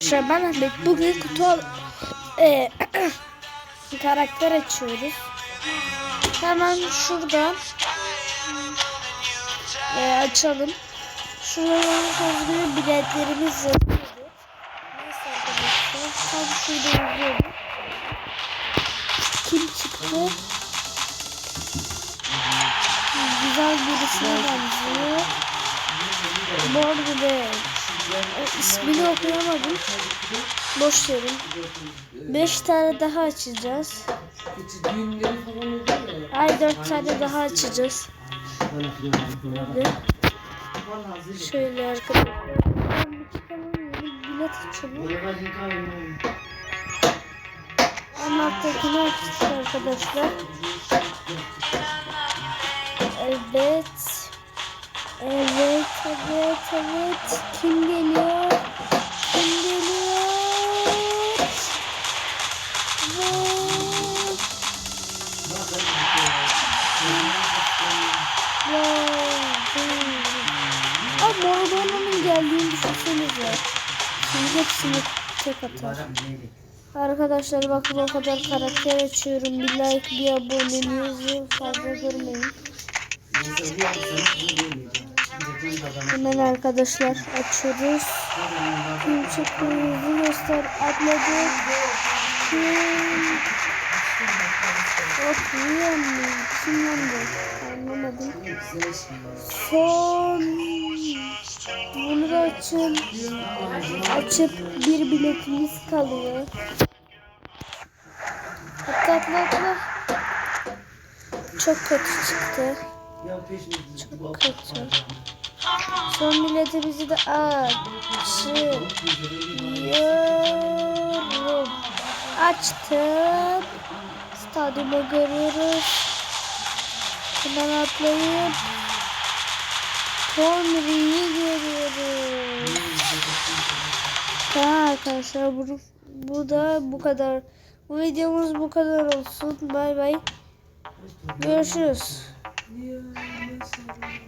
Arkadaşlar ben Ahmet. Bugün kutu e, karakter açıyoruz. Hemen şuradan e, açalım. Şurada gördüğünüz gibi biletlerimiz yazıyordu. Neyse. Kim çıktı? Güzel birisine benziyor. Bordo e, ismini okuyamadım. Boş verin. 5 tane daha açacağız. Ay 4 tane daha açacağız. Ve şöyle arkadaşlar. Ben bir çıkalım yeni bilet açalım. Anlattakini açtık arkadaşlar. Evet. Evet, evet, evet. Kim geliyor? Kim geliyor? Ve... Aa, Maradona'nın geldiğini düşünsenize. Şimdi hepsini tek atar. Arkadaşlar bakın o kadar karakter açıyorum. Bir like, bir abonenizi fazla görmeyin. Hemen arkadaşlar açıyoruz. Yüzü göster. Atladı. Kim? Hop yiyen mi? Kim lan bu? Anlamadım. Son. Bunu da açın. Açıp bir biletimiz kalıyor. Atla atla atla. Çok kötü çıktı. Çok kötü. Son biletimizi de açıyorum. Açtım. Stadyumu görüyoruz. Hemen atlayıp Konri'yi görüyoruz. Tamam arkadaşlar bu, bu da bu kadar. Bu videomuz bu kadar olsun. Bay bay. Görüşürüz. Niye mesela?